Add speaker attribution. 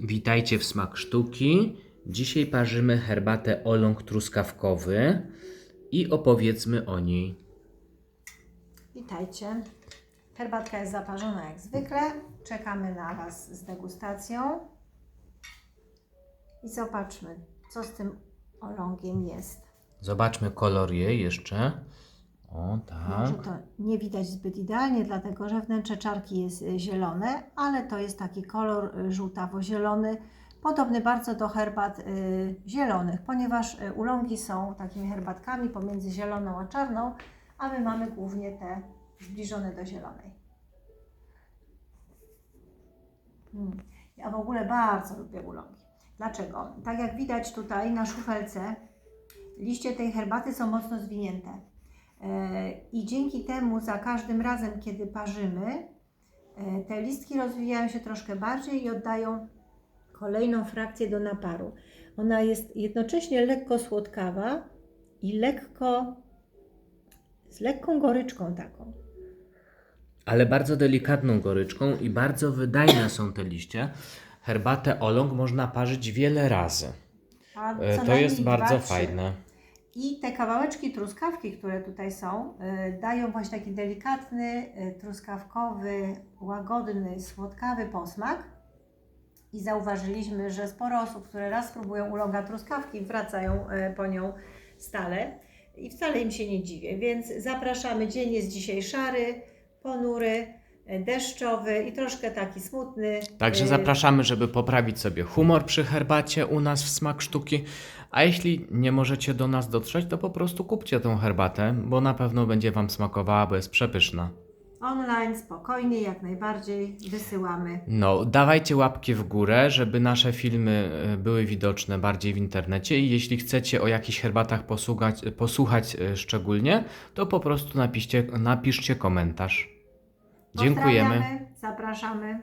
Speaker 1: Witajcie w Smak Sztuki. Dzisiaj parzymy herbatę oląg truskawkowy i opowiedzmy o niej.
Speaker 2: Witajcie. Herbatka jest zaparzona jak zwykle. Czekamy na Was z degustacją. I zobaczmy, co z tym olągiem jest.
Speaker 1: Zobaczmy kolor jej jeszcze. O,
Speaker 2: Może
Speaker 1: tak.
Speaker 2: to nie widać zbyt idealnie, dlatego że wnętrze czarki jest y, zielone, ale to jest taki kolor y, żółtawo-zielony, podobny bardzo do herbat y, zielonych, ponieważ ulągi są takimi herbatkami pomiędzy zieloną a czarną, a my mamy głównie te zbliżone do zielonej. Mm. Ja w ogóle bardzo lubię ulągi. Dlaczego? Tak jak widać tutaj na szufelce, liście tej herbaty są mocno zwinięte. E, I dzięki temu za każdym razem, kiedy parzymy, e, te listki rozwijają się troszkę bardziej i oddają kolejną frakcję do naparu. Ona jest jednocześnie lekko słodkawa i lekko, z lekką goryczką taką.
Speaker 1: Ale bardzo delikatną goryczką i bardzo wydajne są te liście. Herbatę oląg można parzyć wiele razy. E, To jest bardzo
Speaker 2: dwa,
Speaker 1: fajne.
Speaker 2: I te kawałeczki truskawki, które tutaj są, y, dają właśnie taki delikatny, y, truskawkowy, łagodny, słodkawy posmak. I zauważyliśmy, że sporo osób, które raz spróbują uląga truskawki, wracają y, po nią stale. I wcale im się nie dziwię, więc zapraszamy. Dzień jest dzisiaj szary, ponury, deszczowy i troszkę taki smutny.
Speaker 1: Także zapraszamy, żeby poprawić sobie humor przy herbacie u nas w Smak Sztuki. A jeśli nie możecie do nas dotrzeć, to po prostu kupcie tą herbatę, bo na pewno będzie Wam smakowała, bo jest przepyszna.
Speaker 2: Online, spokojnie, jak najbardziej wysyłamy.
Speaker 1: No, dawajcie łapki w górę, żeby nasze filmy e, były widoczne bardziej w internecie i jeśli chcecie o jakichś herbatach posłuchać, posłuchać e, szczególnie, to po prostu napiszcie, napiszcie komentarz. Dziękujemy.
Speaker 2: Pozdrawiamy, zapraszamy.